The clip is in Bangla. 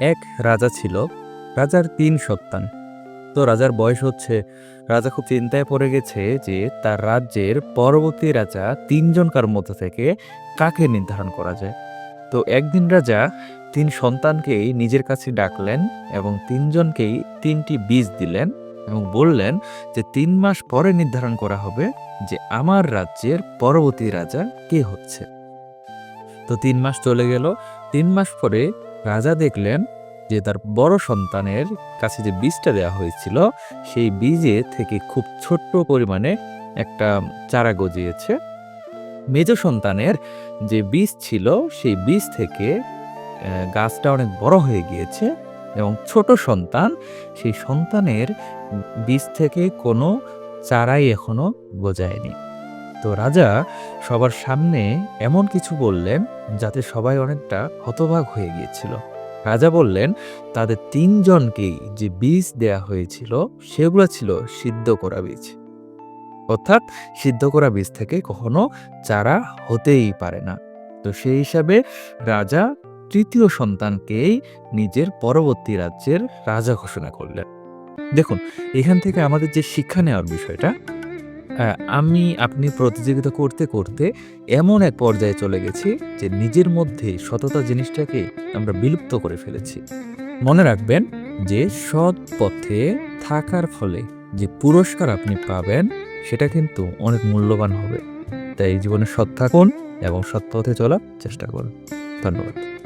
এক রাজা ছিল, রাজার তিন সন্তান। তো রাজার বয়স হচ্ছে, রাজা খুব চিন্তায় পড়ে গেছে যে তার রাজ্যের পরবর্তী রাজা তিনজনকার মধ্যে থেকে কাকে নির্ধারণ করা যায়। তো একদিন রাজা তিন সন্তানকেই নিজের কাছে ডাকলেন এবং তিনজনকেই তিনটি বীজ দিলেন এবং বললেন যে তিন মাস পরে নির্ধারণ করা হবে যে আমার রাজ্যের পরবর্তী রাজা কে হচ্ছে। তো তিন মাস চলে গেল, তিন মাস পরে রাজা দেখলেন যে তার বড় সন্তানের কাছে যে বীজটা দেওয়া হয়েছিল, সেই বীজে থেকে খুব ছোট্ট পরিমাণে একটা চারা গজিয়েছে। মেজ সন্তানের যে বীজ ছিল, সেই বীজ থেকে গাছটা অনেক বড় হয়ে গিয়েছে এবং ছোট সন্তান, সেই সন্তানের বীজ থেকে কোনো চারাই এখনও গজায়নি। তো রাজা সবার সামনে এমন কিছু বললেন যাতে সবাই অনেকটা হতবাক হয়ে গিয়েছিল। রাজা বললেন, তাদের তিনজনকেই যে বীজ দেয়া হয়েছিল, সেগুলো ছিল সিদ্ধ করা বীজ। অর্থাৎ সিদ্ধ করা বীজ থেকে কখনো চারা হতেই পারে না। তো সেই হিসাবে রাজা তৃতীয় সন্তানকেই নিজের পরবর্তী রাজ্যের রাজা ঘোষণা করলেন। দেখুন, এখান থেকে আমাদের যে শিক্ষা নেওয়ার বিষয়টা আহ, আমি আপনি প্রতিযোগিতা করতে করতে এমন এক পর্যায়ে চলে গেছি যে নিজের মধ্যে সততা জিনিসটাকে আমরা বিলুপ্ত করে ফেলেছি। মনে রাখবেন যে সৎ পথে থাকার ফলে যে পুরস্কার আপনি পাবেন সেটা কিন্তু অনেক মূল্যবান হবে। তাই জীবনে সৎ থাকুন এবং সৎ পথে চলার চেষ্টা করুন। ধন্যবাদ।